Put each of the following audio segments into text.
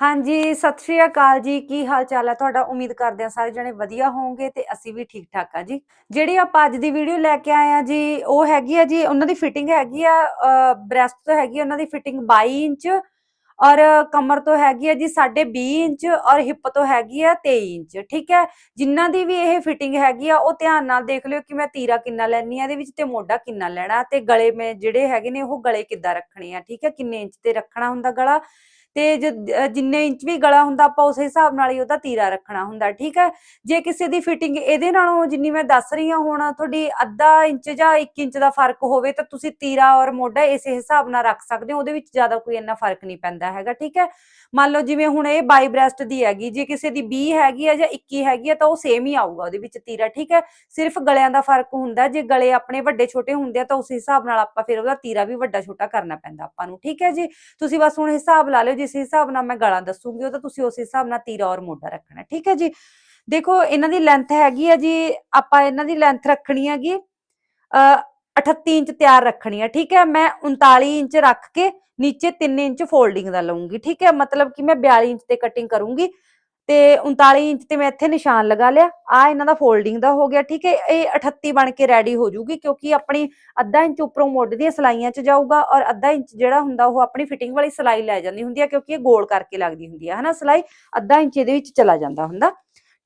ਹਾਂਜੀ, ਸਤਿ ਸ਼੍ਰੀ ਅਕਾਲ ਜੀ। ਕੀ ਹਾਲ ਚਾਲ ਹੈ ਤੁਹਾਡਾ ਉਮੀਦ ਕਰਦੇ ਹਾਂ ਸਾਰੇ ਜਣੇ ਵਧੀਆ ਹੋਵੋਗੇ ਤੇ ਅਸੀਂ ਵੀ ਠੀਕ ਠਾਕ ਆ ਜੀ। ਜਿਹੜੀ ਆਪਾਂ ਅੱਜ ਦੀ ਵੀਡੀਓ ਲੈ ਕੇ ਆਏ ਆ ਜੀ, ਉਹ ਹੈਗੀ ਆ ਜੀ, ਉਹਨਾਂ ਦੀ ਫਿਟਿੰਗ ਹੈਗੀ ਆ ਬ੍ਰੈਸਟ ਤੋਂ ਹੈਗੀ ਆ, ਉਹਨਾਂ ਦੀ ਫਿਟਿੰਗ 22 ਇੰਚ ਔਰ ਕਮਰ ਤੋਂ ਹੈਗੀ ਆ ਜੀ 20 ਇੰਚ ਔਰ ਹਿੱਪ ਤੋਂ ਹੈਗੀ ਆ 23 ਇੰਚ, ਠੀਕ ਹੈ? ਜਿਨ੍ਹਾਂ ਦੀ ਵੀ ਇਹ ਫਿਟਿੰਗ ਹੈਗੀ ਆ, ਉਹ ਧਿਆਨ ਨਾਲ ਦੇਖ ਲਿਓ ਕਿ ਮੈਂ ਤੀਰਾ ਕਿੰਨਾ ਲੈਣੀ ਆ ਇਹਦੇ ਵਿੱਚ ਤੇ ਮੋਢਾ ਕਿੰਨਾ ਲੈਣਾ ਤੇ ਗਲੇ ਮੇ ਜਿਹੜੇ ਹੈਗੇ ਨੇ, ਉਹ ਗਲੇ ਕਿੱਦਾਂ ਰੱਖਣੇ ਆ, ਠੀਕ ਹੈ? ਕਿੰਨੇ ਇੰਚ ਤੇ ਰੱਖਣਾ ਹੁੰਦਾ ਗਲਾ? ਤੇ ਜਿੰਨੇ ਇੰਚ ਵੀ ਗਲਾ ਹੁੰਦਾ ਆਪਾਂ ਉਸੇ ਹਿਸਾਬ ਨਾਲ ਹੀ ਉਹਦਾ ਤੀਰਾ ਰੱਖਣਾ ਹੁੰਦਾ, ਠੀਕ ਹੈ? ਜੇ ਕਿਸੇ ਦੀ ਫਿਟਿੰਗ ਇਹਦੇ ਨਾਲੋਂ ਜਿੰਨੀ ਮੈਂ ਦੱਸ ਰਹੀ ਹਾਂ ਹੁਣ ਤੁਹਾਡੀ ਅੱਧਾ ਇੰਚ ਜਾਂ 1 ਇੰਚ ਦਾ ਫ਼ਰਕ ਹੋਵੇ ਤਾਂ ਤੁਸੀਂ ਤੀਰਾ ਔਰ ਮੋਢਾ ਇਸੇ ਹਿਸਾਬ ਨਾਲ ਰੱਖ ਸਕਦੇ ਹੋ, ਉਹਦੇ ਵਿੱਚ ਜ਼ਿਆਦਾ ਕੋਈ ਇੰਨਾ ਫ਼ਰਕ ਨਹੀਂ ਪੈਂਦਾ ਹੈਗਾ, ਠੀਕ ਹੈ? ਮੰਨ ਲਓ ਜਿਵੇਂ ਹੁਣ ਇਹ ਬਾਈ ਬ੍ਰੈਸਟ ਦੀ ਹੈਗੀ, ਜੇ ਕਿਸੇ ਦੀ 20 ਹੈਗੀ ਹੈ ਜਾਂ 21 ਹੈਗੀ ਆ ਤਾਂ ਉਹ ਸੇਮ ਹੀ ਆਊਗਾ ਉਹਦੇ ਵਿੱਚ ਤੀਰਾ, ਠੀਕ ਹੈ? ਸਿਰਫ ਗਲਿਆਂ ਦਾ ਫ਼ਰਕ ਹੁੰਦਾ, ਜੇ ਗਲੇ ਆਪਣੇ ਵੱਡੇ ਛੋਟੇ ਹੁੰਦੇ ਆ ਤਾਂ ਉਸ ਹਿਸਾਬ ਨਾਲ ਆਪਾਂ ਫਿਰ ਉਹਦਾ ਤੀਰਾ ਵੀ ਵੱਡਾ ਛੋਟਾ ਕਰਨਾ ਪੈਂਦਾ ਆਪਾਂ ਨੂੰ, ਠੀਕ ਹੈ ਜੀ? ਤੁਸੀਂ ਬਸ ਹੁਣ ਹਿਸਾਬ ਲਾ ਲਿਓ ਜਿਸ ਹਿਸਾਬ ਨਾਲ ਮੈਂ ਗਲਾ ਦੱਸੂਗੀ, ਉਹ ਤਾਂ ਤੁਸੀਂ ਉਸ ਹਿਸਾਬ ਨਾਲ ਤੀਰਾ ਔਰ ਮੋਢਾ ਰੱਖਣਾ, ਠੀਕ ਹੈ ਜੀ? ਦੇਖੋ, ਇਹਨਾਂ ਦੀ ਲੈਂਥ ਹੈਗੀ ਆ ਜੀ, ਆਪਾਂ ਇਹਨਾਂ ਦੀ ਲੈਂਥ ਰੱਖਣੀ ਹੈਗੀ, ਅ 38 ਇੰਚ ਤਿਆਰ ਰੱਖਣੀ ਹੈ, ਠੀਕ ਹੈ? ਮੈਂ 39 ਇੰਚ ਰੱਖ ਕੇ ਨੀਚੇ 3 ਇੰਚ ਫੋਲਡਿੰਗ ਦਾ ਲਵਾਂਗੀ ਠੀਕ ਹੈ? ਮਤਲਬ ਕਿ ਮੈਂ 42 ਇੰਚ ਤੇ ਕਟਿੰਗ ਕਰੂੰਗੀ। ਤੇ 39 ਇੰਚ ਤੇ ਮੈਂ ਇੱਥੇ ਨਿਸ਼ਾਨ ਲਗਾ ਲਿਆ। ਆ ਇਹਨਾਂ ਦਾ ਫੋਲਡਿੰਗ ਦਾ ਹੋ ਗਿਆ, ਠੀਕ ਹੈ? ਇਹ 38 ਬਣ ਕੇ ਰੈਡੀ ਹੋ ਜੂਗੀ ਕਿਉਂਕਿ ਆਪਣੀ ਅੱਧਾ ਇੰਚ ਉੱਪਰੋਂ ਮੋਢੇ ਦੀਆਂ ਸਲਾਈਆਂ 'ਚ ਜਾਊਗਾ ਔਰ ਅੱਧਾ ਇੰਚ ਜਿਹੜਾ ਹੁੰਦਾ ਉਹ ਆਪਣੀ ਫਿਟਿੰਗ ਵਾਲੀ ਸਲਾਈ ਲੈ ਜਾਂਦੀ ਹੁੰਦੀ ਹੈ ਕਿਉਂਕਿ ਇਹ ਗੋਲ ਕਰਕੇ ਲੱਗਦੀ ਹੁੰਦੀ ਹੈ ਹਨਾ? ਸਲਾਈ ਅੱਧਾ ਇੰਚ ਇਹਦੇ ਵਿੱਚ ਚਲਾ ਜਾਂਦਾ ਹੁੰਦਾ।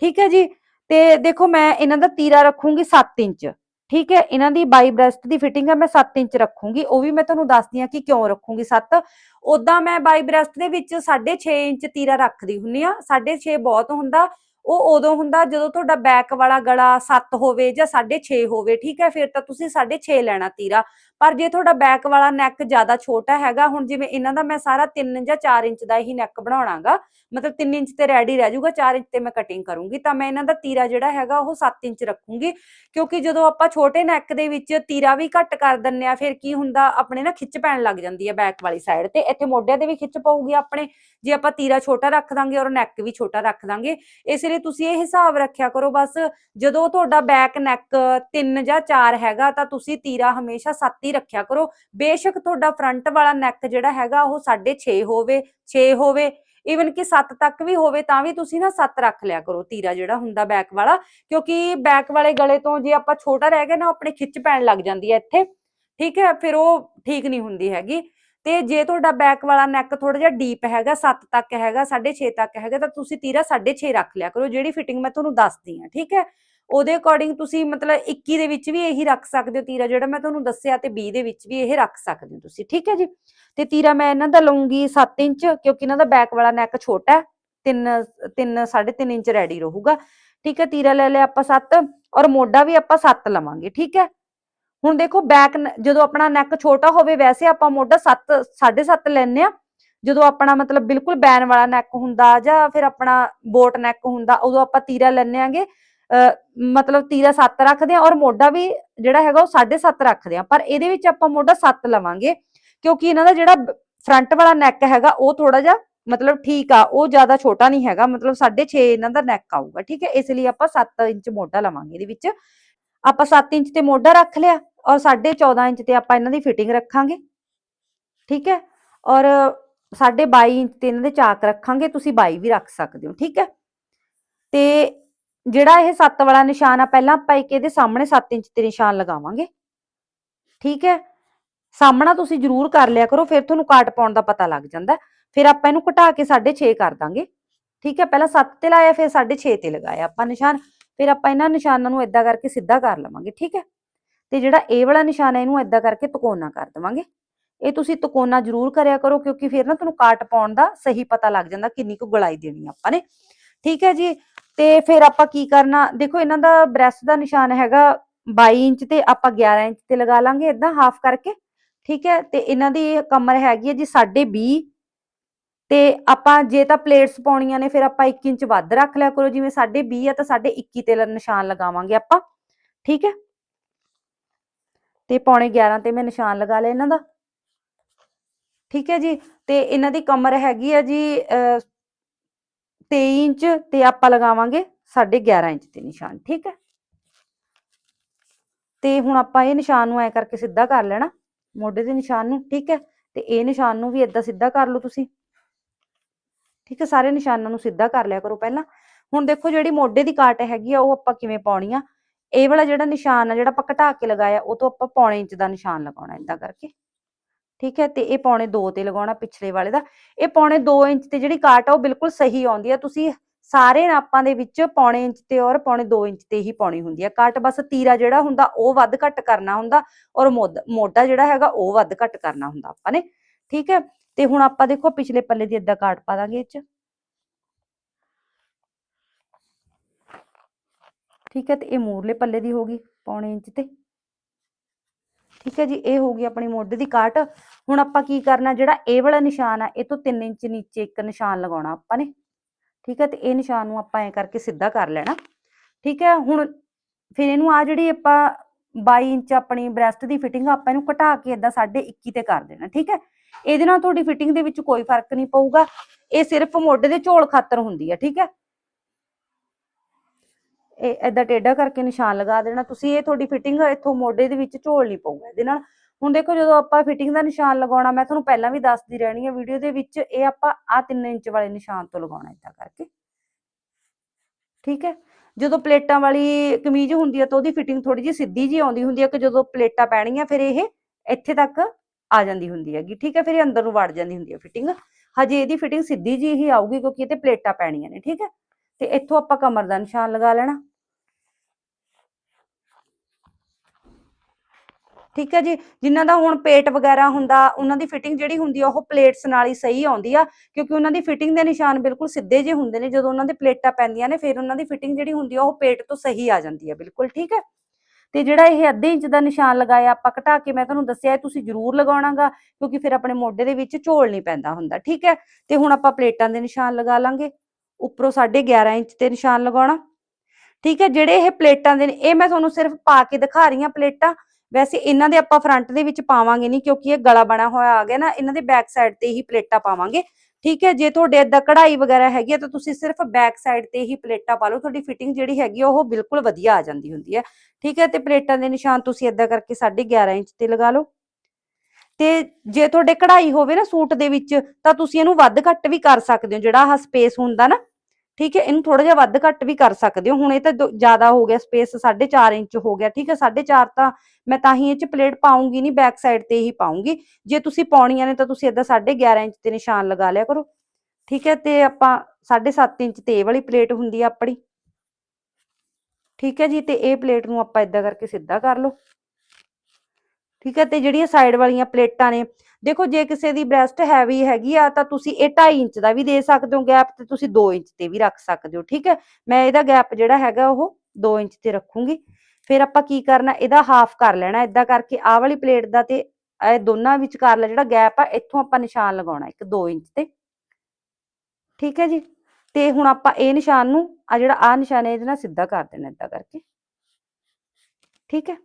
ਠੀਕ ਹੈ ਜੀ? ਤੇ ਦੇਖੋ ਮੈਂ ਇਹਨਾਂ ਦਾ ਤੀਰਾ ਰੱਖੂੰਗੀ 7 ਇੰਚ। ਠੀਕ ਹੈ, ਇਹਨਾਂ ਦੀ ਬਾਈ ਬ੍ਰੈਸਟ ਦੀ ਫਿਟਿੰਗ ਹੈ ਮੈਂ 7 ਇੰਚ ਰੱਖੂੰਗੀ। ਉਹ ਵੀ ਮੈਂ ਤੁਹਾਨੂੰ ਦੱਸਦੀ ਹਾਂ ਕਿ ਕਿਉਂ ਰੱਖੂੰਗੀ 7 ਉਦਾਂ ਮੈਂ ਬਾਈ ਬ੍ਰੈਸਟ ਦੇ ਵਿੱਚ 6.5 ਇੰਚ ਤੀਰਾ ਰੱਖਦੀ ਹੁੰਨੀ ਆ 6.5 ਬਹੁਤ ਹੁੰਦਾ। ਉਹ ਉਦੋਂ ਹੁੰਦਾ ਜਦੋਂ ਤੁਹਾਡਾ ਬੈਕ ਵਾਲਾ ਗਲਾ 7 ਹੋਵੇ ਜਾਂ 6.5 ਹੋਵੇ, ਠੀਕ ਹੈ, ਫਿਰ ਤਾਂ ਤੁਸੀਂ 6.5 ਲੈਣਾ ਤੀਰਾ। ਪਰ ਜੇ ਤੁਹਾਡਾ ਬੈਕ ਵਾਲਾ ਨੈਕ ਜ਼ਿਆਦਾ ਛੋਟਾ ਹੈਗਾ, ਹੁਣ ਜਿਵੇਂ ਇਹਨਾਂ ਦਾ ਮੈਂ ਸਾਰਾ 3 ਜਾਂ 4 ਇੰਚ ਦਾ ਹੀ ਨੈਕ ਬਣਾਉਣਾਗਾ, ਮਤਲਬ 3 ਇੰਚ ਤੇ ਰੈਡੀ ਰਹਿ ਜਾਊਗਾ 4 ਇੰਚ ਤੇ ਮੈਂ ਕਟਿੰਗ ਕਰੂੰਗੀ, ਤਾਂ ਮੈਂ ਇਹਨਾਂ ਦਾ ਤੀਰਾ ਜਿਹੜਾ ਹੈਗਾ ਉਹ 7 ਇੰਚ ਰੱਖੂੰਗੀ। ਕਿਉਂਕਿ ਜਦੋਂ ਆਪਾਂ ਛੋਟੇ ਨੈਕ ਦੇ ਵਿੱਚ ਤੀਰਾ ਵੀ ਘੱਟ ਕਰ ਦਿੰਨੇ ਆ, ਫਿਰ ਕੀ ਹੁੰਦਾ, ਆਪਣੇ ਨਾ ਖਿੱਚ ਪੈਣ ਲੱਗ ਜਾਂਦੀ ਹੈ ਬੈਕ ਵਾਲੀ ਸਾਈਡ ਤੇ। ਇੱਥੇ ਮੋਢਿਆਂ ਤੇ ਵੀ ਖਿੱਚ ਪਊਗੀ ਆਪਣੇ। ਜੇ ਆਪਾਂ ਤੀਰਾ ਛੋਟਾ ਰੱਖ ਦਾਂਗੇ ਔਰ ਨੈਕ ਵੀ ਛੋਟਾ ਰੱਖ ਦਾਂਗੇ, ਇਸ ਲਈ ਤੁਸੀਂ ਇਹ ਹਿਸਾਬ ਰੱਖਿਆ ਕਰੋ, ਬਸ ਜਦੋਂ ਤੁਹਾਡਾ ਬੈਕ ਨੈਕ 3 ਜਾਂ 4 ਹੈਗਾ, ਤਾਂ ਤੁਸੀਂ ਤੀਰਾ ਹਮੇਸ਼ਾ 7 ਹੀ ਰੱਖਿਆ ਕਰੋ। ਬੇਸ਼ੱਕ ਤੁਹਾਡਾ ਫਰੰਟ ਵਾਲਾ ਨੈਕ ਜਿਹੜਾ ਹੈਗਾ, ਉਹ 6.5 ਹੋਵੇ 6 ਹੋਵੇ ਇਵਨ ਕਿ 7 ਤੱਕ ਵੀ ਹੋਵੇ, ਤਾਂ ਵੀ ਤੁਸੀਂ ਨਾ 7 ਰੱਖ ਲਿਆ ਕਰੋ ਤੀਰਾ ਜਿਹੜਾ ਹੁੰਦਾ ਬੈਕ ਵਾਲਾ, ਕਿਉਂਕਿ ਬੈਕ ਵਾਲੇ ਗਲੇ ਤੋਂ ਜੇ ਆਪਾਂ ਛੋਟਾ ਰਹਿ ਗਏ ਨਾ ਆਪਣੇ ਖਿੱਚ ਪੈਣ ਲੱਗ ਜਾਂਦੀ ਹੈ ਇੱਥੇ। ਠੀਕ ਹੈ, ਫਿਰ ਉਹ ਠੀਕ ਨਹੀਂ ਹੁੰਦੀ ਹੈਗੀ। ਤੇ ਜੇ ਤੁਹਾਡਾ ਬੈਕ ਵਾਲਾ ਨੈਕ ਥੋੜਾ ਜਿਹਾ ਡੀਪ ਹੈਗਾ 7 ਤੱਕ ਹੈਗਾ 6.5 ਤੱਕ ਹੈਗਾ, ਤਾਂ ਤੁਸੀਂ ਤੀਰਾ 6.5 ਰੱਖ ਲਿਆ ਕਰੋ, ਜਿਹੜੀ ਫਿਟਿੰਗ ਮੈਂ ਤੁਹਾਨੂੰ ਦੱਸਦੀ ਹਾਂ, ਠੀਕ ਹੈ? ਉਹਦੇ ਅਕੋਰਡਿੰਗ ਤੁਸੀਂ ਮਤਲਬ 21 ਦੇ ਵਿੱਚ ਵੀ ਇਹੀ ਰੱਖ ਸਕਦੇ ਹੋ ਤੀਰਾ, ਜਿਹੜਾ ਮੈਂ ਤੁਹਾਨੂੰ ਦੱਸਿਆ ਤੇ 20 ਦੇ ਵਿੱਚ ਵੀ ਇਹ ਰੱਖ ਸਕਦੇ ਹੋ ਤੁਸੀਂ, ਠੀਕ ਹੈ ਜੀ? ਤੇ ਤੀਰਾ ਮੈਂ ਇਹਨਾਂ ਦਾ ਲਵਾਂਗੀ 7 ਇੰਚ, ਕਿਉਂਕਿ ਇਹਨਾਂ ਦਾ ਬੈਕ ਵਾਲਾ ਨੈਕ ਛੋਟਾ ਹੈ 3 3 3.5 ਇੰਚ ਰੈਡੀ ਰਹੂਗਾ, ਠੀਕ ਹੈ? ਤੀਰਾ ਲੈ ਲਿਆ ਆਪਾਂ 7 ਔਰ ਮੋਢਾ ਵੀ ਆਪਾਂ 7 ਲਵਾਂਗੇ, ਠੀਕ ਹੈ? ਹੁਣ ਦੇਖੋ ਬੈਕ ਜਦੋਂ ਆਪਣਾ ਨੈਕ ਛੋਟਾ ਹੋਵੇ, ਵੈਸੇ ਆਪਾਂ ਮੋਢਾ 7 7.5 ਲੈਨੇ ਆ ਜਦੋਂ ਆਪਣਾ ਮਤਲਬ ਬਿਲਕੁਲ ਬੈਨ ਵਾਲਾ ਨੈਕ ਹੁੰਦਾ ਜਾਂ ਫਿਰ ਆਪਣਾ ਬੋਟ ਨੈਕ ਹੁੰਦਾ, ਉਦੋਂ ਆਪਾਂ ਤੀਰਾ ਲੈਨੇ ਆਂਗੇ ਮਤਲਬ ਤੀਰਾ 7 ਰੱਖਦੇ ਆ ਔਰ ਮੋਢਾ ਵੀ ਜਿਹੜਾ ਹੈਗਾ ਉਹ 7.5 ਰੱਖਦੇ ਆ ਪਰ ਇਹਦੇ ਵਿੱਚ ਆਪਾਂ ਮੋਢਾ 7 ਲਵਾਂਗੇ ਕਿਉਂਕਿ ਇਹਨਾਂ ਦਾ ਜਿਹੜਾ ਫਰੰਟ ਵਾਲਾ ਨੈਕ ਹੈਗਾ, ਉਹ ਥੋੜਾ ਜਿਹਾ ਮਤਲਬ ਠੀਕ ਆ, ਉਹ ਜ਼ਿਆਦਾ ਛੋਟਾ ਨਹੀਂ ਹੈਗਾ, ਮਤਲਬ 6.5 ਇਹਨਾਂ ਦਾ ਨੈਕ ਆਊਗਾ, ਠੀਕ ਹੈ? ਇਸ ਲਈ ਆਪਾਂ 7 ਇੰਚ ਮੋਢਾ ਲਵਾਂਗੇ ਇਹਦੇ ਵਿੱਚ। ਆਪਾਂ 7 ਇੰਚ ਤੇ ਮੋਢਾ ਰੱਖ ਲਿਆ। ਔਰ 14.5 ਇੰਚ ਤੇ ਆਪਾਂ ਇਹਨਾਂ ਦੀ ਫਿਟਿੰਗ ਰੱਖਾਂਗੇ। ਠੀਕ ਹੈ? ਔਰ 22 ਇੰਚ ਤੇ ਇਹਨਾਂ ਦੇ ਚਾਕ ਰੱਖਾਂਗੇ, ਤੁਸੀਂ 22 ਵੀ ਰੱਖ ਸਕਦੇ ਹੋ, ਠੀਕ ਹੈ? ਤੇ ਜਿਹੜਾ ਇਹ 7 ਵਾਲਾ ਨਿਸ਼ਾਨ ਆ, ਪਹਿਲਾਂ ਆਪਾਂ ਇੱਕ ਇਹਦੇ ਸਾਹਮਣੇ 7 ਇੰਚ ਤੇ ਨਿਸ਼ਾਨ ਲਗਾਵਾਂਗੇ। ਠੀਕ ਹੈ? ਸਾਹਮਣਾ ਤੁਸੀਂ ਜ਼ਰੂਰ ਕਰ ਲਿਆ ਕਰੋ, ਫਿਰ ਤੁਹਾਨੂੰ ਕਾਟ ਪਾਉਣ ਦਾ ਪਤਾ ਲੱਗ ਜਾਂਦਾ। ਫਿਰ ਆਪਾਂ ਇਹਨੂੰ ਘਟਾ ਕੇ 6.5 ਕਰ ਦਾਂਗੇ। ਠੀਕ ਹੈ? ਪਹਿਲਾਂ 7 ਤੇ ਲਾਇਆ, ਫਿਰ 6.5 ਤੇ ਲਗਾਇਆ ਆਪਾਂ ਨਿਸ਼ਾਨ। ਫਿਰ ਆਪਾਂ ਇਹਨਾਂ ਨਿਸ਼ਾਨਾਂ ਨੂੰ ਇਦਾਂ ਕਰਕੇ ਸਿੱਧਾ ਕਰ ਲਵਾਂਗੇ, ਠੀਕ ਹੈ? ਤੇ ਜਿਹੜਾ ਇਹ ਵਾਲਾ ਨਿਸ਼ਾਨ ਹੈ ਇਹਨੂੰ ਇਦਾਂ ਕਰਕੇ ਤਕੋਨਾ ਕਰ ਦਵਾਂਗੇ। ਇਹ ਤੁਸੀਂ ਤਕੋਨਾ ਜ਼ਰੂਰ ਕਰਿਆ ਕਰੋ ਕਿਉਂਕਿ ਫਿਰ ਨਾ ਤੁਹਾਨੂੰ ਕਾਟ ਪਾਉਣ ਦਾ ਸਹੀ ਪਤਾ ਲੱਗ ਜਾਂਦਾ ਕਿੰਨੀ ਕੁ ਗੁਲਾਈ ਦੇਣੀ ਆਪਾਂ ਨੇ। ਠੀਕ ਹੈ ਜੀ? ਤੇ ਫਿਰ ਆਪਾਂ ਕੀ ਕਰਨਾ? ਦੇਖੋ ਇਹਨਾਂ ਦਾ ਬ੍ਰੈਸਟ ਦਾ ਨਿਸ਼ਾਨ ਹੈਗਾ 22 ਇੰਚ ਤੇ ਆਪਾਂ 11 ਇੰਚ ਤੇ ਲਗਾ ਲਾਂਗੇ ਇਦਾਂ ਹਾਫ ਕਰਕੇ। ਠੀਕ ਹੈ? ਤੇ ਇਹਨਾਂ ਦੀ ਕਮਰ ਹੈਗੀ ਹੈ ਜੀ 20.5 ਤੇ ਆਪਾਂ ਜੇ ਤਾਂ ਪਲੇਟਸ ਪਾਉਣੀਆਂ ਨੇ ਫਿਰ ਆਪਾਂ 1 ਇੰਚ ਵੱਧ ਰੱਖ ਲਿਆ ਕਰੋ। ਜਿਵੇਂ 20.5 ਆ ਤਾਂ 21 ਤੇ ਨਿਸ਼ਾਨ ਲਗਾਵਾਂਗੇ ਆਪਾਂ। ਠੀਕ ਹੈ? ਤੇ ਪੌਣੇ 11 ਤੇ ਮੈਂ ਨਿਸ਼ਾਨ ਲਗਾ ਲਿਆ ਇਹਨਾਂ ਦਾ। ਠੀਕ ਹੈ ਜੀ? ਤੇ ਇਹਨਾਂ ਦੀ ਕਮਰ ਹੈਗੀ ਆ ਜੀ ਅਹ, 23 ਇੰਚ ਤੇ ਆਪਾਂ ਲਗਾਵਾਂਗੇ 11.5 ਇੰਚ ਤੇ ਨਿਸ਼ਾਨ ਠੀਕ ਹੈ? ਤੇ ਹੁਣ ਆਪਾਂ ਇਹ ਨਿਸ਼ਾਨ ਨੂੰ ਐ ਕਰਕੇ ਸਿੱਧਾ ਕਰ ਲੈਣਾ ਮੋਢੇ ਦੇ ਨਿਸ਼ਾਨ ਨੂੰ ਠੀਕ ਹੈ? ਤੇ ਇਹ ਨਿਸ਼ਾਨ ਨੂੰ ਵੀ ਏਦਾਂ ਸਿੱਧਾ ਕਰ ਲਓ ਤੁਸੀਂ। ਠੀਕ ਹੈ? ਸਾਰੇ ਨਿਸ਼ਾਨਾਂ ਨੂੰ ਸਿੱਧਾ ਕਰ ਲਿਆ ਕਰੋ ਪਹਿਲਾਂ। ਹੁਣ ਦੇਖੋ ਜਿਹੜੀ ਮੋਢੇ ਦੀ ਕਾਟ ਹੈਗੀ ਆ ਉਹ ਆਪਾਂ ਕਿਵੇਂ ਪਾਉਣੀ ਆ? ਇਹ ਵਾਲਾ ਜਿਹੜਾ ਨਿਸ਼ਾਨ ਆ, ਜਿਹੜਾ ਆਪਾਂ ਘਟਾ ਕੇ ਲਗਾਇਆ, ਉਹ ਤੋਂ ਆਪਾਂ ਪੌਣੇ ਇੰਚ ਦਾ ਨਿਸ਼ਾਨ ਲਗਾਉਣਾ ਏਦਾਂ ਕਰਕੇ। ਠੀਕ ਹੈ, ਤੇ ਇਹ ਪੌਣੇ 2 ਤੇ ਲਗਾਉਣਾ ਪਿਛਲੇ ਵਾਲੇ ਦਾ। ਇਹ ਪੌਣੇ 2 ਇੰਚ ਤੇ ਜਿਹੜੀ ਕਾਟ ਆ, ਉਹ ਬਿਲਕੁਲ ਸਹੀ ਆਉਂਦੀ ਆ। ਤੁਸੀਂ ਸਾਰੇ ਨਾਪਾਂ ਦੇ ਵਿੱਚ ਪੌਣੇ ਇੰਚ ਤੇ ਔਰ ਪੌਣੇ 2 ਇੰਚ ਤੇ ਹੀ ਪਾਉਣੀ ਹੁੰਦੀ ਆ। ਕਾਟ ਬਸ ਤੀਰਾ ਜਿਹੜਾ ਹੁੰਦਾ, ਉਹ ਵੱਧ ਘੱਟ ਕਰਨਾ ਹੁੰਦਾ ਔਰ ਮੋਢ- ਮੋਢਾ ਜਿਹੜਾ ਹੈਗਾ, ਉਹ ਵੱਧ ਘੱਟ ਕਰਨਾ ਹੁੰਦਾ ਆਪਾਂ ਨੇ। ਠੀਕ ਹੈ, ਤੇ ਹੁਣ ਆਪਾਂ ਦੇਖੋ ਪਿਛਲੇ ਪੱਲੇ ਦੀ ਏਦਾਂ ਕਾਟ ਪਾ ਦਾਂਗੇ ਇਹ ਚ। ਠੀਕ ਹੈ, ਤੇ ਇਹ ਮੂਰਲੇ ਪੱਲੇ ਦੀ ਹੋਗੀ ਪੌਣੇ ਇੰਚ ਤੇ। ਠੀਕ ਹੈ ਜੀ, ਇਹ ਹੋ ਗਈ ਆਪਣੀ ਮੋਢੇ ਦੀ ਕਾਟ। ਹੁਣ ਆਪਾਂ ਕੀ ਕਰਨਾ, ਜਿਹੜਾ ਇਹ ਵਾਲਾ ਨਿਸ਼ਾਨ ਆ, ਇਹ ਤੋਂ 3 ਇੰਚ ਨੀਚੇ ਇੱਕ ਨਿਸ਼ਾਨ ਲਗਾਉਣਾ ਆਪਾਂ ਨੇ। ਠੀਕ ਹੈ, ਤੇ ਇਹ ਨਿਸ਼ਾਨ ਨੂੰ ਆਪਾਂ ਐ ਕਰਕੇ ਸਿੱਧਾ ਕਰ ਲੈਣਾ। ਠੀਕ ਹੈ, ਹੁਣ ਫਿਰ ਇਹਨੂੰ ਆ ਜਿਹੜੀ ਆਪਾਂ 22 ਇੰਚ ਆਪਣੀ ਬ੍ਰੈਸਟ ਦੀ ਫਿਟਿੰਗ ਆਪਾਂ ਇਹਨੂੰ ਘਟਾ ਕੇ ਇਦਾਂ 21.5 ਤੇ ਕਰ ਦੇਣਾ, ਠੀਕ ਹੈ। ਇਹਦੇ ਨਾਲ ਤੁਹਾਡੀ ਫਿਟਿੰਗ ਦੇ ਵਿੱਚ ਕੋਈ ਫ਼ਰਕ ਨਹੀਂ ਪਊਗਾ। ਇਹ ਸਿਰਫ ਮੋਢੇ ਦੇ ਝੋਲ ਖਾਤਰ ਹੁੰਦੀ ਹੈ ਠੀਕ ਹੈ। ਇਹ ਏਦਾਂ ਟੇਢਾ ਕਰਕੇ ਨਿਸ਼ਾਨ ਲਗਾ ਦੇਣਾ, ਤੁਸੀਂ ਇਹ ਤੁਹਾਡੀ ਫਿਟਿੰਗ ਇੱਥੋਂ ਮੋਢੇ ਦੇ ਵਿੱਚ ਝੋਲ ਨਹੀਂ ਪਊਗਾ ਇਹਦੇ ਨਾਲ। ਹੁਣ ਦੇਖੋ ਜਦੋਂ ਆਪਾਂ ਫਿਟਿੰਗ ਦਾ ਨਿਸ਼ਾਨ ਲਗਾਉਣਾ, ਮੈਂ ਤੁਹਾਨੂੰ ਪਹਿਲਾਂ ਵੀ ਦੱਸਦੀ ਰਹਿਣੀ ਆ ਵੀਡੀਓ ਦੇ ਵਿੱਚ, ਇਹ ਆਪਾਂ ਆ 3 ਇੰਚ ਵਾਲੇ ਨਿਸ਼ਾਨ ਤੋਂ ਲਗਾਉਣਾ ਏਦਾਂ ਕਰਕੇ। ਠੀਕ ਹੈ? ਜਦੋਂ ਪਲੇਟਾਂ ਵਾਲੀ ਕਮੀਜ਼ ਹੁੰਦੀ ਹੈ ਤਾਂ ਉਹਦੀ ਫਿਟਿੰਗ ਥੋੜੀ ਜਿਹੀ ਸਿੱਧੀ ਜੀ ਆਉਂਦੀ ਹੁੰਦੀ ਹੈ ਕਿ ਜਦੋਂ ਪਲੇਟਾਂ ਪੈਣੀਆਂ, ਫਿਰ ਇਹ ਇੱਥੇ ਤੱਕ ਆ ਜਾਂਦੀ ਹੁੰਦੀ ਹੈਗੀ। ਠੀਕ ਹੈ? ਫਿਰ ਇਹ ਅੰਦਰ ਨੂੰ ਵੜ ਜਾਂਦੀ ਹੁੰਦੀ ਹੈ ਫਿਟਿੰਗ ਹਜੇ ਇਹਦੀ ਫਿਟਿੰਗ ਸਿੱਧੀ ਜੀ ਹੀ ਆਊਗੀ ਕਿਉਂਕਿ ਇਹ ਤੇ ਪਲੇਟਾਂ ਪੈਣੀਆਂ ਨੇ, ਠੀਕ ਹੈ? ਤੇ ਇੱਥੋਂ ਆਪਾਂ ਕਮਰ ਦਾ ਨਿਸ਼ਾਨ ਲਗਾ ਲੈਣਾ। ਠੀਕ ਹੈ ਜੀ? ਜਿਨ੍ਹਾਂ ਦਾ ਹੁਣ ਪੇਟ ਵਗੈਰਾ ਹੁੰਦਾ, ਉਹਨਾਂ ਦੀ ਫਿਟਿੰਗ ਜਿਹੜੀ ਹੁੰਦੀ ਆ, ਉਹ ਪਲੇਟਸ ਨਾਲ ਹੀ ਸਹੀ ਆਉਂਦੀ ਆ, ਕਿਉਂਕਿ ਉਹਨਾਂ ਦੀ ਫਿਟਿੰਗ ਦੇ ਨਿਸ਼ਾਨ ਬਿਲਕੁਲ ਸਿੱਧੇ ਜਿਹੇ ਹੁੰਦੇ ਨੇ, ਜਦੋਂ ਉਹਨਾਂ ਦੇ ਪਲੇਟਾਂ ਪੈਂਦੀਆਂ ਨੇ, ਫਿਰ ਉਹਨਾਂ ਦੀ ਫਿਟਿੰਗ ਜਿਹੜੀ ਹੁੰਦੀ ਆ, ਉਹ ਪੇਟ ਤੋਂ ਸਹੀ ਆ ਜਾਂਦੀ ਆ, ਬਿਲਕੁਲ ਠੀਕ ਹੈ? ਤੇ ਜਿਹੜਾ ਇਹ ਅੱਧੇ ਇੰਚ ਦਾ ਨਿਸ਼ਾਨ ਲਗਾਇਆ ਆਪਾਂ ਘਟਾ ਕੇ, ਮੈਂ ਤੁਹਾਨੂੰ ਦੱਸਿਆ ਤੁਸੀਂ ਜ਼ਰੂਰ ਲਗਾਉਣਾਗਾ, ਕਿਉਂਕਿ ਫਿਰ ਆਪਣੇ ਮੋਢੇ ਦੇ ਵਿੱਚ ਝੋਲ ਨਹੀਂ ਪੈਂਦਾ ਹੁੰਦਾ, ਠੀਕ ਹੈ? ਤੇ ਹੁਣ ਆਪਾਂ ਪਲੇਟਾਂ ਦੇ ਨਿਸ਼ਾਨ ਲਗਾ ਲਾਂਗੇ। ਉੱਪਰੋਂ 11.5 ਇੰਚ ਤੇ ਨਿਸ਼ਾਨ ਲਗਾਉਣਾ। ਠੀਕ ਹੈ, ਜਿਹੜੇ ਇਹ ਪਲੇਟਾਂ ਦੇ ਨੇ, ਇਹ ਮੈਂ ਤੁਹਾਨੂੰ ਸਿਰਫ ਪਾ ਕੇ ਦਿਖਾ ਰਹੀ ਹਾਂ ਪਲੇਟਾਂ। ਵੈਸੇ ਇਹਨਾਂ ਦੇ ਆਪਾਂ ਫਰੰਟ ਦੇ ਵਿੱਚ ਪਾਵਾਂਗੇ ਨਹੀਂ, ਕਿਉਂਕਿ ਇਹ ਗਲਾ ਬਣਾ ਹੋਇਆ ਆ ਗਿਆ ਨਾ, ਇਹਨਾਂ ਦੇ ਬੈਕ ਸਾਈਡ ਤੇ ਹੀ ਪਲੇਟਾਂ ਪਾਵਾਂਗੇ। ਠੀਕ ਹੈ, ਜੇ ਤੁਹਾਡੇ ਏਦਾਂ ਕਢਾਈ ਵਗੈਰਾ ਹੈਗੀ ਹੈ ਤਾਂ ਤੁਸੀਂ ਸਿਰਫ ਬੈਕ ਸਾਈਡ ਤੇ ਹੀ ਪਲੇਟਾਂ ਪਾ ਲਓ, ਤੁਹਾਡੀ ਫਿਟਿੰਗ ਜਿਹੜੀ ਹੈਗੀ ਆ ਉਹ ਬਿਲਕੁਲ ਵਧੀਆ ਆ ਜਾਂਦੀ ਹੁੰਦੀ ਹੈ। ਠੀਕ ਹੈ, ਤੇ ਪਲੇਟਾਂ ਦੇ ਨਿਸ਼ਾਨ ਤੁਸੀਂ ਏਦਾਂ ਕਰਕੇ 11.5 ਇੰਚ ਤੇ ਲਗਾ ਲਓ। ਤੇ ਜੇ ਤੁਹਾਡੇ ਕਢਾਈ ਹੋਵੇ ਨਾ ਸੂਟ ਦੇ ਵਿੱਚ, ਤਾਂ ਤੁਸੀਂ ਇਹਨੂੰ ਵੱਧ ਘੱਟ ਵੀ ਕਰ ਸਕਦੇ ਹੋ, ਜਿਹੜਾ ਆਹ ਸਪੇਸ ਹੁੰਦਾ ਨਾ। ਠੀਕ ਹੈ, ਇਹਨੂੰ ਥੋੜਾ ਜਿਹਾ ਵੱਧ ਘੱਟ ਵੀ ਕਰ ਸਕਦੇ ਹੋ। ਹੁਣ ਇਹ ਤਾਂ ਜ਼ਿਆਦਾ ਹੋ ਗਿਆ ਸਪੇਸ 4.5 ਇੰਚ ਹੋ ਗਿਆ। ਠੀਕ ਹੈ 4.5 ਤਾਂ ਮੈਂ ਤਾਂ ਹੀ ਇਹ ਚ ਪਲੇਟ ਪਾਉਂਗੀ ਨਹੀਂ ਬੈਕ ਸਾਈਡ ਤੇ ਹੀ ਪਾਉਂਗੀ। ਜੇ ਤੁਸੀਂ ਪਾਉਣੀਆਂ ਨੇ ਤਾਂ ਤੁਸੀਂ ਏਦਾਂ 11.5 ਇੰਚ ਤੇ ਨਿਸ਼ਾਨ ਲਗਾ ਲਿਆ ਕਰੋ। ਠੀਕ ਹੈ, ਤੇ ਆਪਾਂ 7.5 ਇੰਚ ਤੇ ਇਹ ਵਾਲੀ ਪਲੇਟ ਹੁੰਦੀ ਆ ਆਪਣੀ। ਠੀਕ ਹੈ ਜੀ, ਤੇ ਇਹ ਪਲੇਟ ਨੂੰ ਆਪਾਂ ਏਦਾਂ ਕਰਕੇ ਸਿੱਧਾ ਕਰ ਲਓ। ਠੀਕ ਹੈ, ਤੇ ਜਿਹੜੀਆਂ ਸਾਈਡ ਵਾਲੀਆਂ ਪਲੇਟਾਂ ਨੇ, ਦੇਖੋ ਜੇ ਕਿਸੇ ਦੀ ਬ੍ਰੈਸਟ ਹੈਵੀ ਹੈਗੀ ਆ, ਤਾਂ ਤੁਸੀਂ ਇਹ 2.5 ਇੰਚ ਦਾ ਵੀ ਦੇ ਸਕਦੇ ਹੋ ਗੈਪ ਤੇ ਤੁਸੀਂ 2 ਇੰਚ ਤੇ ਵੀ ਰੱਖ ਸਕਦੇ ਹੋ, ਠੀਕ ਹੈ। ਮੈਂ ਇਹਦਾ ਗੈਪ ਜਿਹੜਾ ਹੈਗਾ ਉਹ 2 ਇੰਚ ਤੇ ਰੱਖੂੰਗੀ। ਫਿਰ ਆਪਾਂ ਕੀ ਕਰਨਾ, ਇਹਦਾ ਹਾਫ ਕਰ ਲੈਣਾ ਇਦਾਂ ਕਰਕੇ ਆਹ ਵਾਲੀ ਪਲੇਟ ਦਾ ਤੇ ਇਹ ਦੋਨਾਂ ਵਿਚਕਾਰਲਾ ਜਿਹੜਾ ਗੈਪ ਆ, ਇੱਥੋਂ ਆਪਾਂ ਨਿਸ਼ਾਨ ਲਗਾਉਣਾ, ਇੱਕ 2 ਇੰਚ ਤੇ। ਠੀਕ ਹੈ ਜੀ, ਤੇ ਹੁਣ ਆਪਾਂ ਇਹ ਨਿਸ਼ਾਨ ਨੂੰ ਆ ਜਿਹੜਾ ਆ ਨਿਸ਼ਾਨ ਹੈ, ਇਹਦੇ ਨਾਲ ਸਿੱਧਾ ਕਰ ਦੇਣਾ ਇਦਾਂ ਕਰਕੇ। ਠੀਕ ਹੈ।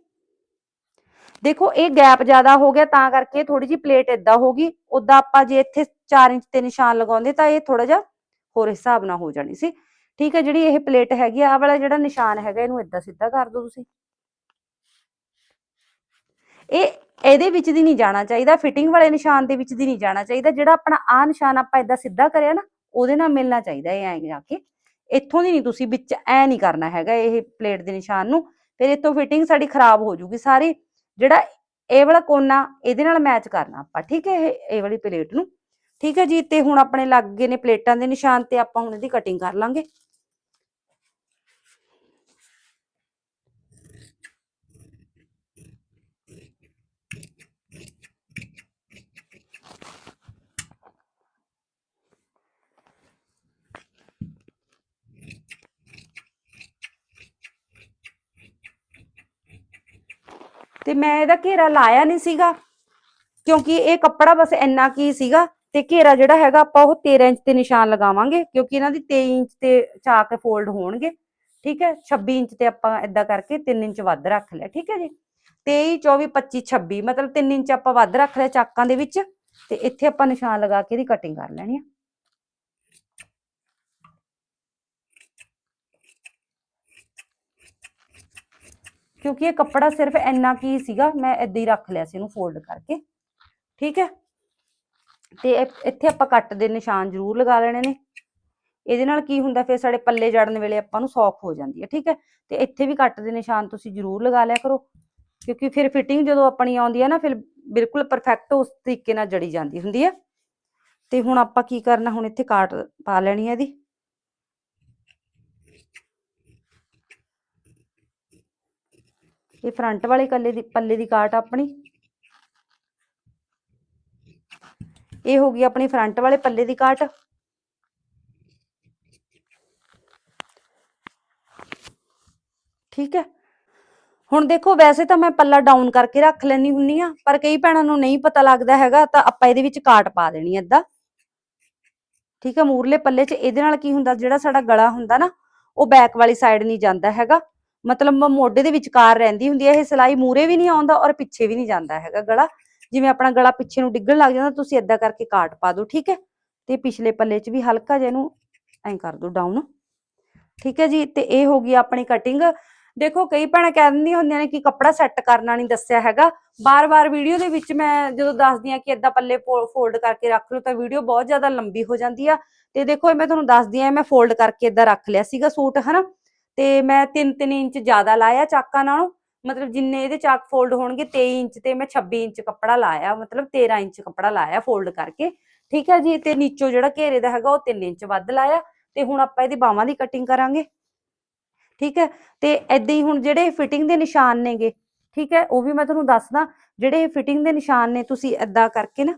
ਦੇਖੋ ਇਹ ਗੈਪ ਜ਼ਿਆਦਾ ਹੋ ਗਿਆ ਤਾਂ ਕਰਕੇ ਥੋੜੀ ਜਿਹੀ ਪਲੇਟ ਇਦਾਂ ਹੋ ਗਈ ਉਦਾਂ ਆਪਾਂ ਜੇ ਇੱਥੇ 4 ਇੰਚ ਤੇ ਨਿਸ਼ਾਨ ਲਗਾਉਂਦੇ ਤਾਂ ਇਹ ਥੋੜਾ ਜਿਹਾ ਹੋਰ ਹਿਸਾਬ ਨਾਲ ਹੋ ਜਾਣੀ ਸੀ। ਠੀਕ ਹੈ, ਜਿਹੜੀ ਇਹ ਪਲੇਟ ਹੈਗੀ ਆ ਵਾਲਾ ਜਿਹੜਾ ਨਿਸ਼ਾਨ ਹੈਗਾ ਇਹਨੂੰ ਇਦਾਂ ਸਿੱਧਾ ਕਰ ਦਿਓ ਤੁਸੀਂ। ਇਹ ਇਹਦੇ ਵਿੱਚ ਦੀ ਨਹੀਂ ਜਾਣਾ ਚਾਹੀਦਾ ਫਿਟਿੰਗ ਵਾਲੇ ਨਿਸ਼ਾਨ ਦੇ ਵਿੱਚ ਦੀ ਨਹੀਂ ਜਾਣਾ ਚਾਹੀਦਾ, ਜਿਹੜਾ ਆਪਣਾ ਆ ਨਿਸ਼ਾਨ ਆਪਾਂ ਇਦਾਂ ਸਿੱਧਾ ਕਰਿਆ ਨਾ, ਉਹਦੇ ਨਾਲ ਮਿਲਣਾ ਚਾਹੀਦਾ ਇਹ ਐਂ ਜਾ ਕੇ। ਇੱਥੋਂ ਦੀ ਨਹੀਂ ਤੁਸੀਂ ਵਿੱਚ ਐ ਨਹੀਂ ਕਰਨਾ ਹੈਗਾ ਇਹ ਪਲੇਟ ਦੇ ਨਿਸ਼ਾਨ ਨੂੰ, ਫਿਰ ਇਤੋਂ ਫਿਟਿੰਗ ਸਾਡੀ ਖਰਾਬ ਹੋ ਜੂਗੀ ਸਾਰੀ। ਜਿਹੜਾ ਇਹ ਵਾਲਾ ਕੋਨਾ ਇਹਦੇ ਨਾਲ ਮੈਚ ਕਰਨਾ ਆਪਾਂ, ਠੀਕ ਹੈ ਇਹ ਇਹ ਵਾਲੀ ਪਲੇਟ ਨੂੰ। ਠੀਕ ਹੈ ਜੀ, ਤੇ ਹੁਣ ਆਪਣੇ ਲੱਗ ਗਏ ਨੇ ਪਲੇਟਾਂ ਦੇ ਨਿਸ਼ਾਨ ਤੇ ਆਪਾਂ ਹੁਣ ਇਹਦੀ ਕਟਿੰਗ ਕਰ ਲਾਂਗੇ। ਤੇ ਮੈਂ ਇਹਦਾ ਘੇਰਾ ਲਾਇਆ ਨਹੀਂ ਸੀਗਾ। ਕਿਉਂਕਿ ਇਹ ਕੱਪੜਾ ਬਸ ਇੰਨਾ ਕੀ ਸੀਗਾ ਤੇ ਘੇਰਾ ਜਿਹੜਾ ਹੈਗਾ ਆਪਾਂ ਉਹ 13 ਇੰਚ ਤੇ ਨਿਸ਼ਾਨ ਲਗਾਵਾਂਗੇ, ਕਿਉਂਕਿ ਇਹਨਾਂ ਦੀ 23 ਇੰਚ ਤੇ ਚਾਕ ਫੋਲਡ ਹੋਣਗੇ। ਠੀਕ ਹੈ 26 ਇੰਚ ਤੇ ਆਪਾਂ ਇਦਾਂ ਕਰਕੇ 3 ਇੰਚ ਵੱਧ ਰੱਖ ਲਿਆ, ਠੀਕ ਹੈ ਜੀ। 23 24 25 26 ਮਤਲਬ 3 ਇੰਚ ਆਪਾਂ ਵੱਧ ਰੱਖ ਲਿਆ ਚਾਕਾਂ ਦੇ ਵਿੱਚ ਤੇ ਇੱਥੇ ਆਪਾਂ ਨਿਸ਼ਾਨ ਲਗਾ ਕੇ ਇਹਦੀ ਕਟਿੰਗ ਕਰ ਲੈਣੀ ਆ। ਕਿਉਂਕਿ ਇਹ ਕੱਪੜਾ ਸਿਰਫ ਇੰਨਾ ਕੀ ਸੀਗਾ, ਮੈਂ ਏਦਾਂ ਹੀ ਰੱਖ ਲਿਆ ਸੀ ਇਹਨੂੰ ਫੋਲਡ ਕਰਕੇ। ਠੀਕ ਹੈ? ਤੇ ਇੱਥੇ ਆਪਾਂ ਕੱਟ ਦੇ ਨਿਸ਼ਾਨ ਜ਼ਰੂਰ ਲਗਾ ਲੈਣੇ ਨੇ। ਇਹਦੇ ਨਾਲ ਕੀ ਹੁੰਦਾ, ਫਿਰ ਸਾਡੇ ਪੱਲੇ ਜੜਨ ਵੇਲੇ ਆਪਾਂ ਨੂੰ ਸੌਖ ਹੋ ਜਾਂਦੀ ਹੈ, ਠੀਕ ਹੈ? ਤੇ ਇੱਥੇ ਵੀ ਕੱਟ ਦੇ ਨਿਸ਼ਾਨ ਤੁਸੀਂ ਜ਼ਰੂਰ ਲਗਾ ਲਿਆ ਕਰੋ। ਕਿਉਂਕਿ ਫਿਰ ਫਿਟਿੰਗ ਜਦੋਂ ਆਪਣੀ ਆਉਂਦੀ ਹੈ ਨਾ, ਫਿਰ ਬਿਲਕੁਲ ਪਰਫੈਕਟ ਉਸ ਤਰੀਕੇ ਨਾਲ ਜੜੀ ਜਾਂਦੀ ਹੁੰਦੀ ਹੈ। ਤੇ ਹੁਣ ਆਪਾਂ ਕੀ ਕਰਨਾ, ਹੁਣ ਇੱਥੇ ਕਾਟ ਪਾ ਲੈਣੀ ਹੈ ਇਹਦੀ। ਇਹ ਫਰੰਟ ਵਾਲੇ ਕੱਲੇ ਦੀ, ਪੱਲੇ ਦੀ ਕਾਟ ਆਪਣੀ। ਇਹ ਹੋ ਗਈ ਆਪਣੀ ਫਰੰਟ ਵਾਲੇ ਪੱਲੇ ਦੀ ਕਾਟ। ਠੀਕ ਹੈ। ਹੁਣ ਦੇਖੋ, ਵੈਸੇ ਤਾਂ ਮੈਂ ਪੱਲਾ ਡਾਊਨ ਕਰਕੇ ਰੱਖ ਲੈਣੀ ਹੁੰਨੀ ਆ ਪਰ ਕਈ ਭੈਣਾਂ ਨੂੰ ਨਹੀਂ ਪਤਾ ਲੱਗਦਾ ਹੈਗਾ, ਤਾਂ ਆਪਾਂ ਇਹਦੇ ਵਿੱਚ ਕਾਟ ਪਾ ਦੇਣੀ ਹੈ ਏਦਾਂ। ਠੀਕ ਹੈ, ਮੂਰਲੇ ਪੱਲੇ 'ਚ ਇਹਦੇ ਨਾਲ ਕੀ ਹੁੰਦਾ, ਜਿਹੜਾ ਸਾਡਾ ਗਲਾ ਹੁੰਦਾ ਨਾ, ਉਹ ਬੈਕ ਵਾਲੀ ਸਾਈਡ ਨਹੀਂ ਜਾਂਦਾ ਹੈਗਾ। ਮਤਲਬ ਮੋਢੇ ਦੇ ਵਿਚਕਾਰ ਰਹਿੰਦੀ ਹੁੰਦੀ ਹੈ, ਇਹ ਸਿਲਾਈ ਮੂਰੇ ਵੀ ਨਹੀਂ ਆਉਂਦਾ ਔਰ ਪਿੱਛੇ ਵੀ ਨਹੀਂ ਜਾਂਦਾ ਹੈਗਾ ਗਲਾ। ਜਿਵੇਂ ਆਪਣਾ ਗਲਾ ਪਿੱਛੇ ਨੂੰ ਡਿੱਗਣ ਲੱਗ ਜਾਂਦਾ, ਤੁਸੀਂ ਏਦਾਂ ਕਰਕੇ ਕਾਟ ਪਾ ਦਿਓ, ਠੀਕ ਹੈ? ਤੇ ਪਿਛਲੇ ਪੱਲੇ 'ਚ ਵੀ ਹਲਕਾ ਜਿਹਾ ਇਹਨੂੰ ਐਂ ਕਰ ਦਿਓ ਡਾਊਨ ਠੀਕ ਹੈ ਜੀ? ਤੇ ਇਹ ਹੋ ਗਈ ਆਪਣੀ ਕਟਿੰਗ ਦੇਖੋ, ਕਈ ਭੈਣਾਂ ਕਹਿ ਦਿੰਦੀਆਂ ਹੁੰਦੀਆਂ ਨੇ ਕਿ ਕੱਪੜਾ ਸੈੱਟ ਕਰਨਾ ਨਹੀਂ ਦੱਸਿਆ ਹੈਗਾ। ਬਾਰ-ਬਾਰ ਵੀਡੀਓ ਦੇ ਵਿੱਚ ਮੈਂ ਜਦੋਂ ਦੱਸਦੀ ਆ ਕਿ ਏਦਾਂ ਪੱਲੇ ਫੋਲਡ ਕਰਕੇ ਰੱਖ ਲਓ, ਤਾਂ ਵੀਡੀਓ ਬਹੁਤ ਜ਼ਿਆਦਾ ਲੰਬੀ ਹੋ ਜਾਂਦੀ ਆ। ਤੇ ਦੇਖੋ, ਇਹ ਮੈਂ ਤੁਹਾਨੂੰ ਦੱਸਦੀ ਆ ਮੈਂ ਫੋਲਡ ਕਰਕੇ ਏਦਾਂ ਰੱਖ ਲਿਆ ਸੀਗਾ ਸੂਟ, ਹਨਾ? ਤੇ ਮੈਂ 3-3 ਇੰਚ ਜ਼ਿਆਦਾ ਲਾਇਆ ਚਾਕਾਂ ਨਾਲੋਂ, ਮਤਲਬ ਜਿੰਨੇ ਇਹਦੇ ਚਾਕ ਫੋਲਡ ਹੋਣਗੇ 23 ਇੰਚ ਤੇ ਮੈਂ 26 ਇੰਚ ਕੱਪੜਾ ਲਾਇਆ, ਮਤਲਬ 13 ਇੰਚ ਕੱਪੜਾ ਲਾਇਆ ਫੋਲਡ ਕਰਕੇ। ਠੀਕ ਹੈ ਜੀ, ਤੇ ਨੀਚੋਂ ਜਿਹੜਾ ਘੇਰੇ ਦਾ ਹੈਗਾ ਉਹ 3 ਇੰਚ ਵੱਧ ਲਾਇਆ ਤੇ ਹੁਣ ਆਪਾਂ ਇਹਦੀ ਬਾਹਾਂ ਦੀ ਕਟਿੰਗ ਕਰਾਂਗੇ। ਠੀਕ ਹੈ, ਤੇ ਐਦਾਂ ਹੀ ਹੁਣ ਜਿਹੜੇ ਫਿਟਿੰਗ ਦੇ ਨਿਸ਼ਾਨ ਨੇਗੇ, ਠੀਕ ਹੈ, ਉਹ ਵੀ ਮੈਂ ਤੁਹਾਨੂੰ ਦੱਸਦਾ, ਜਿਹੜੇ ਫਿਟਿੰਗ ਦੇ ਨਿਸ਼ਾਨ ਨੇ ਤੁਸੀਂ ਐਦਾਂ ਕਰਕੇ ਨਾ,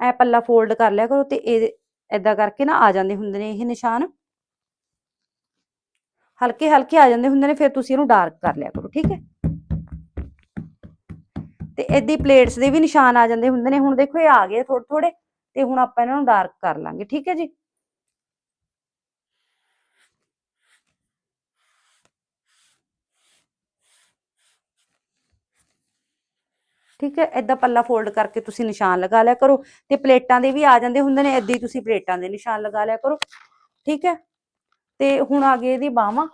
ਐ ਪੱਲਾ ਫੋਲਡ ਕਰ ਲਿਆ ਕਰੋ ਤੇ ਇਹ ਐਦਾਂ ਕਰਕੇ ਨਾ ਆ ਜਾਂਦੇ ਹੁੰਦੇ ਨੇ ਇਹ ਨਿਸ਼ਾਨ। ਹਲਕੇ ਹਲਕੇ ਆ ਜਾਂਦੇ ਹੁੰਦੇ ਨੇ, ਫਿਰ ਤੁਸੀਂ ਇਹਨੂੰ ਡਾਰਕ ਕਰ ਲਿਆ ਕਰੋ, ਠੀਕ ਹੈ? ਤੇ ਏਦੀ ਪਲੇਟਸ ਦੇ ਵੀ ਨਿਸ਼ਾਨ ਆ ਜਾਂਦੇ ਹੁੰਦੇ ਨੇ, ਹੁਣ ਦੇਖੋ ਇਹ ਆ ਗਏ ਥੋੜੇ ਥੋੜੇ ਤੇ ਹੁਣ ਆਪਾਂ ਇਹਨਾਂ ਨੂੰ ਡਾਰਕ ਕਰ ਲਾਂਗੇ, ਠੀਕ ਹੈ ਜੀ? ਠੀਕ ਹੈ, ਏਦਾਂ ਪੱਲਾ ਫੋਲਡ ਕਰਕੇ ਤੁਸੀਂ ਨਿਸ਼ਾਨ ਲਗਾ ਲਿਆ ਕਰੋ, ਤੇ ਪਲੇਟਾਂ ਦੇ ਵੀ ਆ ਜਾਂਦੇ ਹੁੰਦੇ ਨੇ, ਏਦਾਂ ਹੀ ਤੁਸੀਂ ਪਲੇਟਾਂ ਦੇ ਨਿਸ਼ਾਨ ਲਗਾ ਲਿਆ ਕਰੋ, ਠੀਕ ਹੈ? ਤੇ ਹੁਣ ਆ ਗਏ ਇਹਦੀ ਬਾਹਾਂ।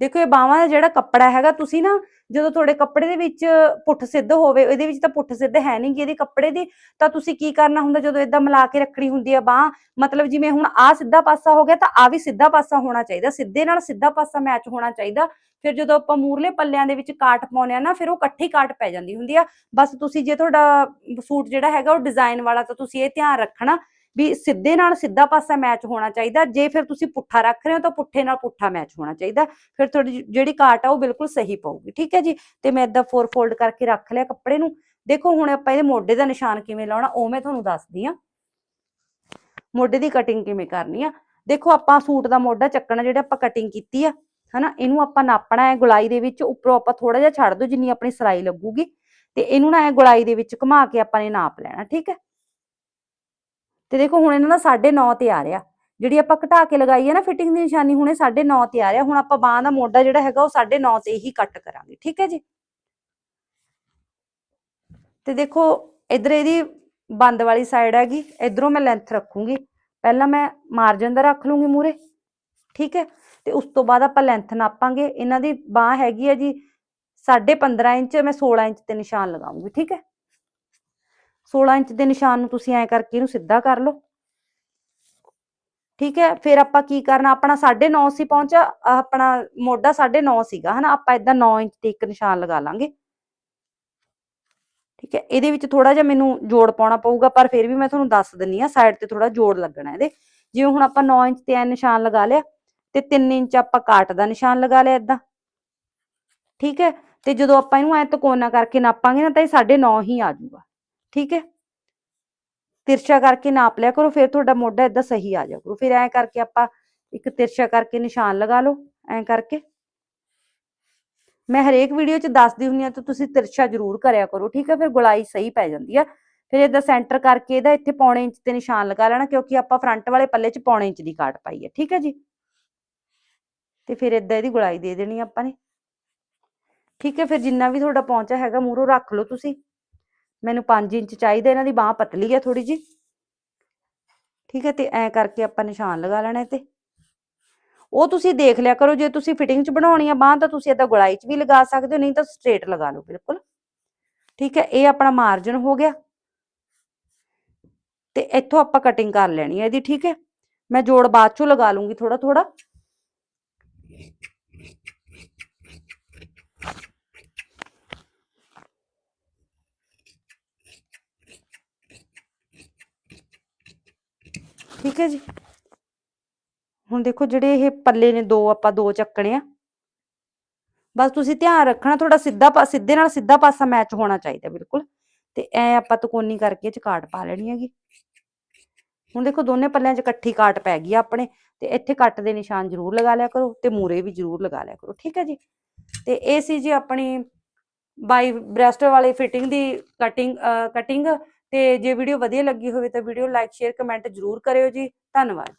ਦੇਖੋ ਇਹ ਬਾਹਾਂ ਦਾ ਜਿਹੜਾ ਕੱਪੜਾ ਹੈਗਾ, ਤੁਸੀਂ ਨਾ ਜਦੋਂ ਤੁਹਾਡੇ ਕੱਪੜੇ ਦੇ ਵਿੱਚ ਪੁੱਠ ਸਿੱਧ ਹੋਵੇ, ਇਹਦੇ ਵਿੱਚ ਤਾਂ ਪੁੱਠ ਸਿੱਧ ਹੈ ਨਹੀਂ ਗੀ ਇਹਦੇ ਕੱਪੜੇ ਦੀ, ਤਾਂ ਤੁਸੀਂ ਕੀ ਕਰਨਾ ਹੁੰਦਾ ਜਦੋਂ ਇਦਾਂ ਮਿਲਾ ਕੇ ਰੱਖਣੀ ਹੁੰਦੀ ਆ ਬਾਹ? ਮਤਲਬ ਜਿਵੇਂ ਹੁਣ ਆ ਸਿੱਧਾ ਪਾਸਾ ਹੋ ਗਿਆ, ਤਾਂ ਆ ਵੀ ਸਿੱਧਾ ਪਾਸਾ ਹੋਣਾ ਚਾਹੀਦਾ, ਸਿੱਧੇ ਨਾਲ ਸਿੱਧਾ ਪਾਸਾ ਮੈਚ ਹੋਣਾ ਚਾਹੀਦਾ। ਫਿਰ ਜਦੋਂ ਆਪਾਂ ਮੂਰਲੇ ਪੱਲਿਆਂ ਦੇ ਵਿੱਚ ਕਾਟ ਪਾਉਂਦੇ ਆ ਨਾ, ਫਿਰ ਉਹ ਇਕੱਠੀ ਕਾਟ ਪੈ ਜਾਂਦੀ ਹੁੰਦੀ ਆ। ਬਸ ਤੁਸੀਂ ਜੇ ਤੁਹਾਡਾ ਸੂਟ ਜਿਹੜਾ ਹੈਗਾ, ਉਹ ਡਿਜ਼ਾਈਨ ਵਾਲਾ, ਤਾਂ ਤੁਸੀਂ ਇਹ ਧਿਆਨ ਰੱਖਣਾ। ਵੀ ਸਿੱਧੇ ਨਾਲ ਸਿੱਧਾ ਪਾਸਾ ਮੈਚ ਹੋਣਾ ਚਾਹੀਦਾ, ਜੇ ਫਿਰ ਤੁਸੀਂ ਪੁੱਠਾ ਰੱਖ ਰਹੇ ਹੋ ਤਾਂ ਪੁੱਠੇ ਨਾਲ ਪੁੱਠਾ ਮੈਚ ਹੋਣਾ ਚਾਹੀਦਾ, ਫਿਰ ਤੁਹਾਡੀ ਜਿਹੜੀ ਕਾਟ ਆ ਉਹ ਬਿਲਕੁਲ ਸਹੀ ਪਊਗੀ, ਠੀਕ ਹੈ ਜੀ? ਤੇ ਮੈਂ ਇਦਾਂ ਫੋਰ ਫੋਲਡ ਕਰਕੇ ਰੱਖ ਲਿਆ ਕੱਪੜੇ ਨੂੰ। ਦੇਖੋ ਹੁਣ ਆਪਾਂ ਇਹਦੇ ਮੋਢੇ ਦਾ ਨਿਸ਼ਾਨ ਕਿਵੇਂ ਲਾਉਣਾ, ਉਹ ਮੈਂ ਤੁਹਾਨੂੰ ਦੱਸਦੀ ਆ ਮੋਢੇ ਦੀ ਕਟਿੰਗ ਕਿਵੇਂ ਕਰਨੀ ਆ? ਦੇਖੋ ਆਪਾਂ ਸੂਟ ਦਾ ਮੋਢਾ ਚੱਕਣਾ ਜਿਹੜਾ ਆਪਾਂ ਕਟਿੰਗ ਕੀਤੀ ਆ, ਹਨਾ? ਇਹਨੂੰ ਆਪਾਂ ਨਾਪਣਾ ਹੈ ਗੁਲਾਈ ਦੇ ਵਿੱਚ, ਉੱਪਰੋਂ ਆਪਾਂ ਥੋੜਾ ਜਿਹਾ ਛੱਡ ਦਿਓ ਜਿੰਨੀ ਆਪਣੀ ਸਿਲਾਈ ਲੱਗੂਗੀ। ਤੇ ਇਹਨੂੰ ਨਾ ਇਹ ਗੁਲਾਈ ਦੇ ਵਿੱਚ ਘੁਮਾ ਕੇ ਆਪਾਂ ਨੇ ਨਾਪ ਲੈਣਾ, ਠੀਕ ਹੈ? ਤੇ ਦੇਖੋ ਹੁਣ ਇਹਨਾਂ ਦਾ 9.5 ਤੇ ਆ ਰਿਹਾ। ਜਿਹੜੀ ਆਪਾਂ ਘਟਾ ਕੇ ਲਗਾਈ ਹੈ ਨਾ ਫਿਟਿੰਗ ਦੀ ਨਿਸ਼ਾਨੀ, ਹੁਣੇ 9.5 ਤੇ ਆ ਰਿਹਾ। ਹੁਣ ਆਪਾਂ ਬਾਹਾਂ ਦਾ ਮੋਢਾ ਜਿਹੜਾ ਹੈਗਾ ਉਹ 9.5 ਤੇ ਹੀ ਕੱਟ ਕਰਾਂਗੇ, ਠੀਕ ਹੈ ਜੀ? ਤੇ ਦੇਖੋ, ਇਧਰ ਇਹਦੀ ਬੰਦ ਵਾਲੀ ਸਾਈਡ ਹੈਗੀ, ਇਧਰੋਂ ਮੈਂ ਲੈਂਥ ਰੱਖੂੰਗੀ। ਪਹਿਲਾਂ ਮੈਂ ਮਾਰਜਨ ਦਾ ਰੱਖ ਲੂੰਗੀ ਮੂਰੇ ਠੀਕ ਹੈ? ਤੇ ਉਸ ਤੋਂ ਬਾਅਦ ਆਪਾਂ ਲੈਂਥ ਨਾਪਾਂਗੇ। ਇਹਨਾਂ ਦੀ ਬਾਹ ਹੈਗੀ ਹੈ ਜੀ 15.5 ਇੰਚ, ਮੈਂ 16 ਇੰਚ ਤੇ ਨਿਸ਼ਾਨ ਲਗਾਉਂਗੀ, ਠੀਕ ਹੈ? 16 ਇੰਚ ਦੇ ਨਿਸ਼ਾਨ ਨੂੰ ਤੁਸੀਂ ਐਂ ਕਰਕੇ ਇਹਨੂੰ ਸਿੱਧਾ ਕਰ ਲਓ। ਠੀਕ ਹੈ, ਫਿਰ ਆਪਾਂ ਕੀ ਕਰਨਾ, ਆਪਣਾ 9.5 ਸੀ ਪਹੁੰਚਾ ਆਪਣਾ ਮੋਢਾ 9.5 ਸੀਗਾ, ਹਨਾ? ਆਪਾਂ ਇਦਾਂ 9 ਇੰਚ ਤੇ ਇੱਕ ਨਿਸ਼ਾਨ ਲਗਾ ਲਾਂਗੇ। ਠੀਕ ਹੈ, ਇਹਦੇ ਵਿੱਚ ਥੋੜਾ ਜਿਹਾ ਮੈਨੂੰ ਜੋੜ ਪਾਉਣਾ ਪਊਗਾ, ਪਰ ਫਿਰ ਵੀ ਮੈਂ ਤੁਹਾਨੂੰ ਦੱਸ ਦਿੰਨੀ ਆ ਸਾਈਡ ਤੇ ਥੋੜਾ ਜੋੜ ਲੱਗਣਾ ਇਹਦੇ। ਜਿਵੇਂ ਹੁਣ ਆਪਾਂ 9 ਇੰਚ ਤੇ ਐ ਨਿਸ਼ਾਨ ਲਗਾ ਲਿਆ, ਤੇ 3 ਇੰਚ ਆਪਾਂ ਕਾਟ ਦਾ ਨਿਸ਼ਾਨ ਲਗਾ ਲਿਆ ਇਦਾਂ ਠੀਕ ਹੈ, ਤੇ ਜਦੋਂ ਆਪਾਂ ਇਹਨੂੰ ਐ ਤਕੋਨਾ ਕਰਕੇ ਨਾਪਾਂਗੇ ਨਾ, ਤਾਂ ਇਹ 9.5 ਹੀ ਆ ਜਾਊਗਾ। ਠੀਕ ਹੈ? ਤਿਰਛਾ ਕਰਕੇ ਨਾਪ ਲਿਆ ਕਰੋ, ਫਿਰ ਤੁਹਾਡਾ ਮੋਢਾ ਇਦਾਂ ਸਹੀ ਆ ਜਾਊਗਾ ਫਿਰ ਐਂ ਕਰਕੇ ਆਪਾਂ ਇੱਕ ਤਿਰਛਾ ਕਰਕੇ ਨਿਸ਼ਾਨ ਲਗਾ ਲਓ, ਐ ਕਰਕੇ। ਮੈਂ ਹਰੇਕ ਵੀਡੀਓ 'ਚ ਦੱਸਦੀ ਹੁੰਨੀ ਆ ਤਾਂ ਤੁਸੀਂ ਤਿਰਛਾ ਜ਼ਰੂਰ ਕਰਿਆ ਕਰੋ, ਠੀਕ ਹੈ? ਫਿਰ ਗੁਲਾਈ ਸਹੀ ਪੈ ਜਾਂਦੀ ਆ। ਫਿਰ ਇਹਦਾ ਸੈਂਟਰ ਕਰਕੇ ਇਹਦਾ ਇੱਥੇ ਪੌਣੇ ਇੰਚ ਤੇ ਨਿਸ਼ਾਨ ਲਗਾ ਲੈਣਾ, ਕਿਉਂਕਿ ਆਪਾਂ ਫਰੰਟ ਵਾਲੇ ਪੱਲੇ 'ਚ ਪੌਣੇ ਇੰਚ ਦੀ ਕਾਟ ਪਾਈ ਹੈ, ਠੀਕ ਹੈ ਜੀ? ਤੇ ਫਿਰ ਇਦਾਂ ਇਹਦੀ ਗੁਲਾਈ ਦੇ ਦੇਣੀ ਆਪਾਂ ਨੇ। ਠੀਕ ਹੈ, ਫਿਰ ਜਿੰਨਾ ਵੀ ਤੁਹਾਡਾ ਪਹੁੰਚਾ ਹੈਗਾ ਮੂਰੋਂ ਰੱਖ ਲਓ ਤੁਸੀਂ। ਮੈਨੂੰ 5 ਇੰਚ ਚਾਹੀਦਾ, ਇਹਨਾਂ ਦੀ ਬਾਹ ਪਤਲੀ ਹੈ ਥੋੜੀ ਜੀ ਠੀਕ ਹੈ, ਤੇ ਐ ਕਰਕੇ ਆਪਾਂ ਨਿਸ਼ਾਨ ਲਗਾ ਲੈਣਾ ਤੇ ਉਹ ਤੁਸੀਂ ਦੇਖ ਲਿਆ ਕਰੋ, ਜੇ ਤੁਸੀਂ ਫਿਟਿੰਗ 'ਚ ਬਣਾਉਣੀ ਆ ਬਾਹ, ਤਾਂ ਤੁਸੀਂ ਏਦਾਂ ਗੁਲਾਈ 'ਚ ਵੀ ਲਗਾ ਸਕਦੇ ਹੋ, ਨਹੀਂ ਤਾਂ ਸਟ੍ਰੇਟ ਲਗਾ ਲਓ, ਬਿਲਕੁਲ। ਠੀਕ ਹੈ, ਇਹ ਆਪਣਾ ਮਾਰਜਨ ਹੋ ਗਿਆ। ਤੇ ਇੱਥੋਂ ਆਪਾਂ ਕਟਿੰਗ ਕਰ ਲੈਣੀ ਹੈ ਇਹਦੀ, ਠੀਕ ਹੈ। ਮੈਂ ਜੋੜ ਬਾਅਦ ਚੋਂ ਲਗਾ ਲੂੰਗੀ ਥੋੜਾ ਥੋੜਾ ਠੀਕ ਹੈ ਜੀ। ਹੁਣ ਦੇਖੋ ਜਿਹੜੇ ਇਹ ਪੱਲੇ ਨੇ ਦੋ, ਆਪਾਂ ਦੋ ਚੱਕਣੇ ਆ। ਬਸ ਤੁਸੀਂ ਧਿਆਨ ਰੱਖਣਾ ਥੋੜਾ ਸਿੱਧਾ ਪਾ, ਸਿੱਧੇ ਨਾਲ ਸਿੱਧਾ ਪਾਸਾ ਮੈਚ ਹੋਣਾ ਚਾਹੀਦਾ ਬਿਲਕੁਲ। ਤੇ ਐ ਆਪਾਂ ਤਕੋਨੀ ਕਰਕੇ ਚ ਕਾਟ ਪਾ ਲੈਣੀ ਹੈਗੀ। ਹੁਣ ਦੇਖੋ ਦੋਨੇ ਪੱਲਿਆਂ 'ਚ ਇਕੱਠੀ ਕਾਟ ਪੈ ਗਈ ਆ ਆਪਣੇ, ਤੇ ਇੱਥੇ ਕੱਟ ਦੇ ਨਿਸ਼ਾਨ ਜ਼ਰੂਰ ਲਗਾ ਲਿਆ ਕਰੋ ਤੇ ਮੂਰੇ ਵੀ ਜ਼ਰੂਰ ਲਗਾ ਲਿਆ ਕਰੋ, ਠੀਕ ਹੈ ਜੀ। ਤੇ ਇਹ ਸੀ ਜੀ ਆਪਣੀ ਬਾਈ ਬ੍ਰੈਸਟ ਵਾਲੇ ਫਿਟਿੰਗ ਦੀ ਕਟਿੰਗ ਕਟਿੰਗ ਤੇ ਜੇ ਵੀਡੀਓ ਵਧੀਆ ਲੱਗੀ ਹੋਵੇ ਤਾਂ ਵੀਡੀਓ ਲਾਈਕ ਸ਼ੇਅਰ ਕਮੈਂਟ ਜ਼ਰੂਰ ਕਰਿਓ ਜੀ। ਧੰਨਵਾਦ